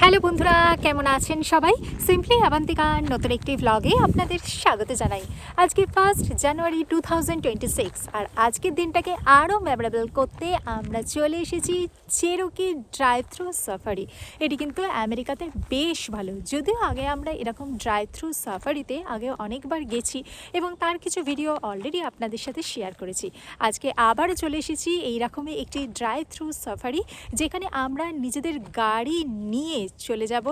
Hello বন্ধুরা, কেমন আছেন সবাই? সিম্পলি আবান্তিকার নতুন একটি ভ্লগে আপনাদের স্বাগত জানাই। আজকে ফার্স্ট জানুয়ারি টু আর আজকের দিনটাকে আরও মেমোরেবল করতে আমরা চলে এসেছি চেরোকি ড্রাইভ থ্রু সাফারি এটি কিন্তু আমেরিকাতে বেশ ভালো। যদিও আগে আমরা এরকম ড্রাইভ থ্রু সাফারিতে আগে অনেকবার গেছি এবং তার কিছু ভিডিও অলরেডি আপনাদের সাথে শেয়ার করেছি। আজকে আবার চলে এসেছি এই রকমই একটি ড্রাইভ থ্রু সাফারি যেখানে আমরা নিজেদের গাড়ি নিয়ে চলে যাব।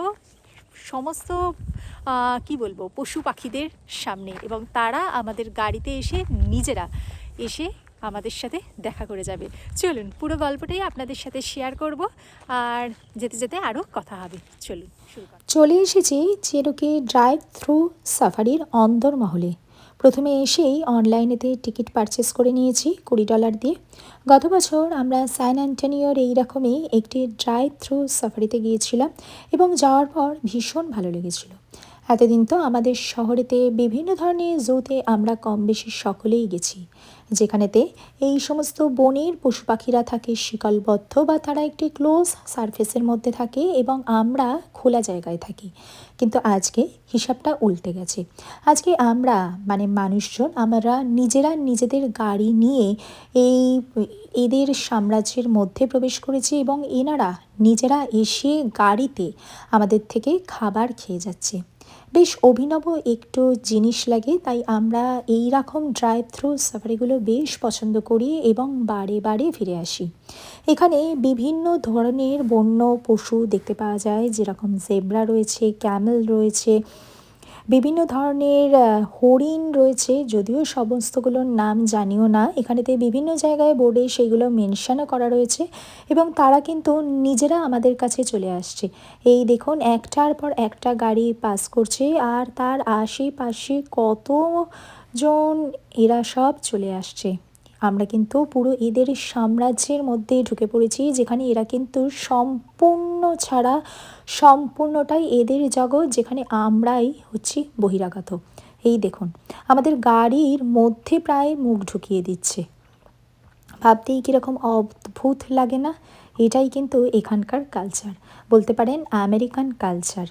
সমস্ত কি বলব, পশু পাখিদের সামনে এবং তারা আমাদের গাড়িতে এসে নিজেরা এসে আমাদের সাথে দেখা করে যাবে। চলুন, পুরো গল্পটাই আপনাদের সাথে শেয়ার করব আর যেতে যেতে আরও কথা হবে। চলুন চলে এসেছি চেরোকি ড্রাইভ থ্রু সাফারির অন্দরমহলে। প্রথমে এসেই অনলাইনেতে টিকিট পারচেস করে নিয়েছি কুড়ি ডলার দিয়ে। গত বছর আমরা স্যান অ্যান্টনিওর এইরকমই একটি ড্রাইভ থ্রু সাফারিতে গিয়েছিলাম এবং যাওয়ার পর ভীষণ ভালো লেগেছিল। এতদিন তো আমাদের শহরেতে বিভিন্ন ধরনের জুতে আমরা কম বেশি সকলেই গেছি, যেখানেতে এই সমস্ত বনের পশু পাখিরা থাকে, শিকলবদ্ধ বা তারা একটি ক্লোজ সারফেসের মধ্যে থাকে এবং আমরা খোলা জায়গায় থাকি। কিন্তু আজকে হিসাবটা উল্টে গেছে। আজকে আমরা মানে মানুষজন, আমরা নিজেরা নিজেদের গাড়ি নিয়ে এই, এদের সাম্রাজ্যের মধ্যে প্রবেশ করেছি এবং এনারা নিজেরা এসে গাড়িতে আমাদের থেকে খাবার খেয়ে যাচ্ছে। বেশ অভিনব একটু জিনিস লাগে, তাই আমরা এই রকম ড্রাইভ থ্রু সাফারিগুলো বেশ পছন্দ করি এবং বারে বারে ফিরে আসি। এখানে বিভিন্ন ধরনের বন্য পশু দেখতে পাওয়া যায়, যেরকম জেব্রা রয়েছে ক্যামেল রয়েছে বিভিন্ন ধরনের হরিণ রয়েছে, যদিও সমস্তগুলোর নাম জানিও না। এখানেতে বিভিন্ন জায়গায় বোর্ডে সেগুলো মেনশানও করা রয়েছে এবং তারা কিন্তু নিজেরা আমাদের কাছে চলে আসছে। এই দেখুন, একটার পর একটা গাড়ি পাস করছে আর তার আশেপাশে কতজন এরা সব চলে আসছে। আমরা কিন্তু পুরো এদের সাম্রাজ্যের মধ্যে ঢুকে পড়েছি, যেখানে এরা কিন্তু সম্পূর্ণ ছাড়া, সম্পূর্ণটাই এদের জগৎ, যেখানে আমরাই হচ্ছি বহিরাগত। এই দেখুন, আমাদের গাড়ির মধ্যে প্রায় মুখ ঢুকিয়ে দিচ্ছে। ভাবতেই কীরকম অদ্ভুত লাগে না? এটাই কিন্তু এখানকার কালচার বলতে পারেন আমেরিকান কালচার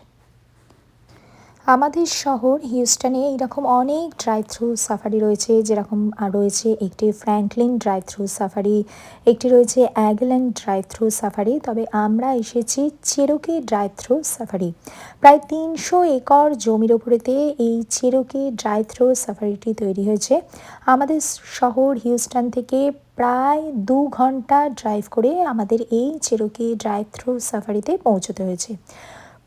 আমাদের শহর, হিউস্টনে এইরকম অনেক ড্রাইভ থ্রু সাফারি রয়েছে, যেরকম রয়েছে একটি ফ্র্যাঙ্কলিন ড্রাইভ থ্রু সাফারি একটি রয়েছে অ্যাগল্যান্ড ড্রাইভ থ্রু সাফারি তবে আমরা এসেছি চেরোকে ড্রাইভ থ্রু সাফারি প্রায় তিনশো একর জমির ওপরেতে এই চেরোকে ড্রাইভ থ্রু সাফারিটি তৈরি হয়েছে। আমাদের শহর হিউস্টন থেকে প্রায় দু ঘণ্টা ড্রাইভ করে আমাদের এই চেরোকে ড্রাইভ থ্রু সাফারিতে পৌঁছতে হয়েছে।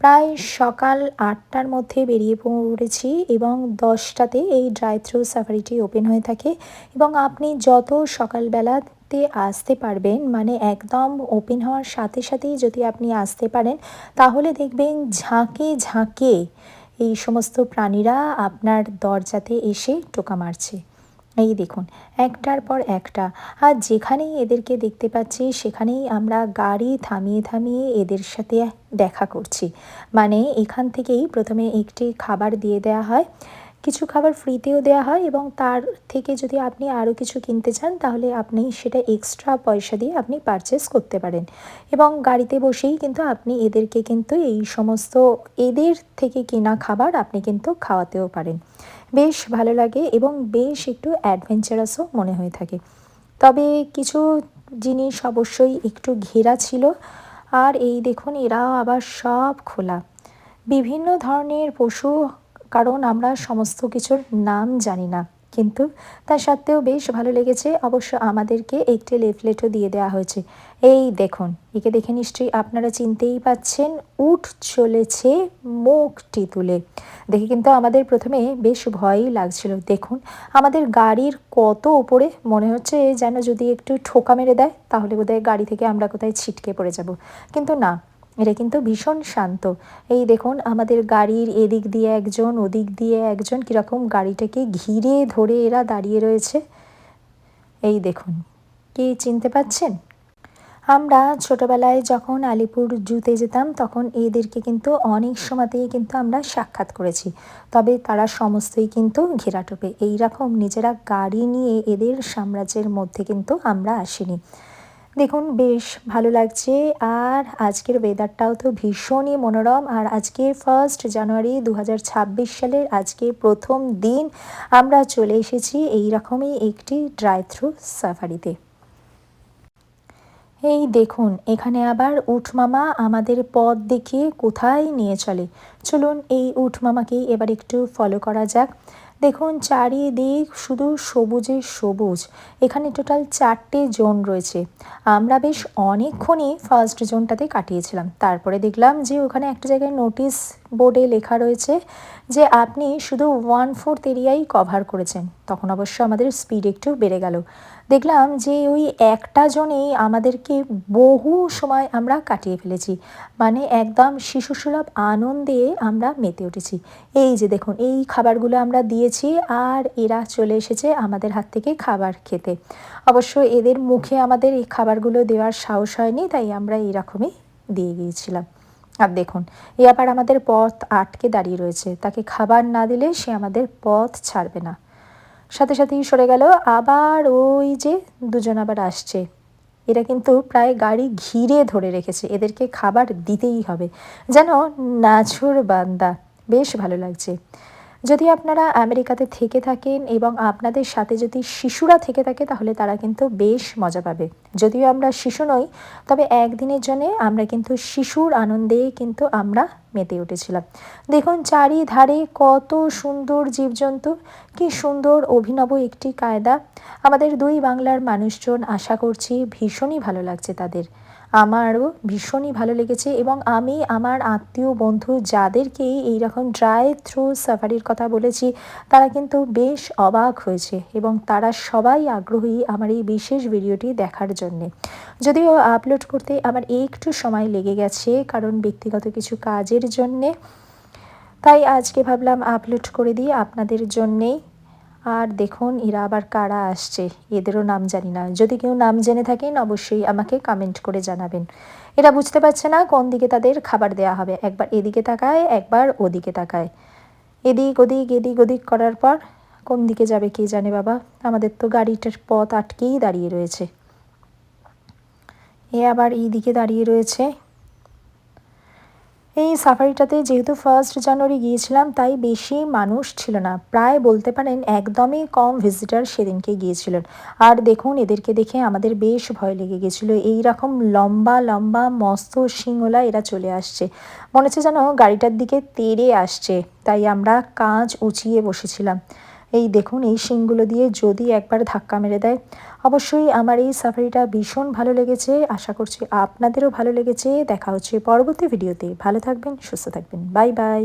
প্রায় সকাল আটটার মধ্যে বেরিয়ে পড়েছি এবং দশটাতে এই ড্রাইভ থ্রু সাফারিটি ওপেন হয়ে থাকে এবং আপনি যত সকালবেলাতে আসতে পারবেন মানে একদম ওপেন হওয়ার সাথে সাথেই যদি আপনি আসতে পারেন, তাহলে দেখবেন ঝাঁকে ঝাঁকে এই সমস্ত প্রাণীরা আপনার দরজাতে এসে টোকা মারছে। এই দেখুন, একটার পর একটা। আর যেখানেই এদেরকে দেখতে পাচ্ছি, সেখানেই আমরা গাড়ি থামিয়ে থামিয়ে এদের সাথে দেখা করছি। মানে এখান থেকেই প্রথমে একটি খাবার দিয়ে দেয়া হয়। কিছু খাবার ফ্রিতেও দেওয়া হয় এবং তার থেকে যদি আপনি আরও কিছু কিনতে চান, তাহলে আপনি সেটা এক্সট্রা পয়সা দিয়ে আপনি পারচেস করতে পারেন। এবং গাড়িতে বসেই কিন্তু আপনি এদেরকে কিন্তু এই সমস্ত, এদের থেকে কেনা খাবার আপনি কিন্তু খাওয়াতেও পারেন। বেশ ভালো লাগে এবং বেশ একটু অ্যাডভেঞ্চারাসও মনে হয়ে থাকে। তবে কিছু জিনিস অবশ্যই একটু ঘেরা ছিল। আর এই দেখুন এরাও আবার সব খোলা। বিভিন্ন ধরনের পশু কারণ আমরা সমস্ত কিছুর নাম জানি না। কিন্তু তা সত্ত্বেও বেশ ভালো লেগেছে। অবশ্য আমাদেরকে একটি লেফলেটও দিয়ে দেওয়া হয়েছে। এই দেখুন, একে দেখে নিশ্চয়ই আপনারা চিনতেই পাচ্ছেন, উঠ চলেছে মুখটি তুলে। দেখে কিন্তু আমাদের প্রথমে বেশ ভয়ই লাগছিল। দেখুন, আমাদের গাড়ির কত উপরে মনে হচ্ছে যেন যদি একটু ঠোকা মেরে দেয়, তাহলে বোধহয় গাড়ি থেকে আমরা কোথায় ছিটকে পড়ে যাব। কিন্তু না এটা কিন্তু ভীষণ শান্ত। এই দেখুন, আমাদের গাড়ির এদিক দিয়ে একজন, ওদিক দিয়ে একজন, কীরকম গাড়িটাকে ঘিরে ধরে এরা দাঁড়িয়ে রয়েছে। এই দেখুন, কি চিনতে পাচ্ছেন? আমরা ছোটবেলায় যখন আলিপুর জুতে যেতাম, তখন এদেরকে কিন্তু অনেক সময়তেই কিন্তু আমরা সাক্ষাৎ করেছি। তবে তারা সমস্তই কিন্তু ঘেরাটোপে এইরকম নিজেরা গাড়ি নিয়ে এদের সাম্রাজ্যের মধ্যে কিন্তু আমরা আসিনি। দেখুন, বেশ ভালো লাগছে। আর আজকের ওয়েদারটাও তো ভীষণই মনোরম। আর আজকে ফার্স্ট জানুয়ারি দু হাজার ছাব্বিশ সালের আজকে প্রথম দিন, আমরা চলে এসেছি এই রকমই একটি ড্রাই থ্রু সাফারিতে এই দেখুন, এখানে আবার উঠ মামা আমাদের পথ দেখিয়ে কোথায় নিয়ে চলে। চলুন এই উঠ মামাকেই এবার একটু ফলো করা যাক। দেখুন, চারিদিক শুধু সবুজে সবুজ। এখানে টোটাল চারটে জোন রয়েছে। আমরা বেশ অনেকক্ষণই ফার্স্ট জোনটাতে কাটিয়েছিলাম। তারপরে দেখলাম যে ওখানে একটা জায়গায় নোটিশ বোর্ডে লেখা রয়েছে যে আপনি শুধু ওয়ান ফোর্থ এরিয়াই কভার করেছেন। তখন অবশ্য আমাদের স্পিড একটু বেড়ে গেল। দেখলাম যে ওই একটা জনেই আমাদেরকে বহু সময় আমরা কাটিয়ে ফেলেছি। মানে একদম শিশুসুলভ আনন্দে আমরা মেতে উঠেছি। এই যে দেখুন, এই খাবারগুলো আমরা দিয়েছি আর এরা চলে এসেছে আমাদের হাত থেকে খাবার খেতে। অবশ্য এদের মুখে আমাদের এই খাবারগুলো দেওয়ার সাহস হয়নি, তাই আমরা এইরকমই দিয়ে গিয়েছিলাম। আর দেখুন, এ আবার আমাদের পথ আটকে দাঁড়িয়ে রয়েছে। তাকে খাবার না দিলে সে আমাদের পথ ছাড়বে না। সাথে সাথেই সরে গেল আবার ওই যে দুজন আবার আসছে। এরা কিন্তু প্রায় গাড়ি ঘিরে ধরে রেখেছে। এদেরকে খাবার দিতেই হবে। যেন নাছুর বান্দা, বেশ ভালো লাগছে। যদি আপনারা আমেরিকাতে থেকে থাকেন এবং আপনাদের সাথে যদি শিশুরা থেকে থাকে, তাহলে তারা কিন্তু বেশ মজা পাবে। যদিও আমরা শিশু নই, তবে একদিনের জন্যে আমরা কিন্তু শিশুর আনন্দে কিন্তু আমরা মেতে উঠেছিলাম। দেখুন, চারিধারে কত সুন্দর জীবজন্তু, কি সুন্দর অভিনব একটি কায়দা। আমাদের দুই বাংলার মানুষজন আশা করছি ভীষণই ভালো লাগছে তাদের। আমারও ভীষণই ভালো লেগেছে এবং আমি আমার আত্মীয় বন্ধু যাদেরকে এইরকম ড্রাই থ্রু সাফারির কথা বলেছি, তারা কিন্তু বেশ অবাক হয়েছে এবং তারা সবাই আগ্রহী আমার এই বিশেষ ভিডিওটি দেখার জন্যে। যদিও আপলোড করতে আমার একটু সময় লেগে গেছে কারণ ব্যক্তিগত কিছু কাজের জন্যে, তাই আজকে ভাবলাম আপলোড করে দিই আপনাদের জন্যেই। আর দেখুন, এরা আবার কারা আসছে? এদেরও নাম জানি না। যদি কেউ নাম জেনে থাকেন, অবশ্যই আমাকে কমেন্ট করে জানাবেন। এরা বুঝতে পারছে না কোন দিকে তাদের খাবার দেওয়া হবে। একবার এদিকে তাকায়, একবার ওদিকে তাকায়। এদিক ওদিক এদিক ওদিক করার পর কোন দিকে যাবে কে জানে বাবা? আমাদের তো গাড়িটার পথ আটকেই দাঁড়িয়ে রয়েছে। এ আবার এই দিকে দাঁড়িয়ে রয়েছে। এই সাফারিটাতে যেহেতু ফার্স্ট জানুয়ারি গিয়েছিলাম, তাই বেশি মানুষ ছিল না। প্রায় বলতে পারেন একদমই কম ভিজিটার সেদিনকে গিয়েছিলেন। আর দেখুন, এদেরকে দেখে আমাদের বেশ ভয় লেগে গেছিল এই রকম লম্বা লম্বা, মস্ত শিঙোলা এরা চলে আসছে। মনে হচ্ছে যেন গাড়িটার দিকে তেড়ে আসছে। তাই আমরা কাঁচ উঁচিয়ে বসেছিলাম। এই দেখুন, এই শিংগুলো দিয়ে যদি একবার ধাক্কা মেরে দেয়, অবশ্যই আমার এই সাফারিটা ভীষণ ভালো লেগেছে। আশা করছি আপনাদেরও ভালো লেগেছে। দেখা হচ্ছে পরবর্তী ভিডিওতে। ভালো থাকবেন, সুস্থ থাকবেন। Bye bye.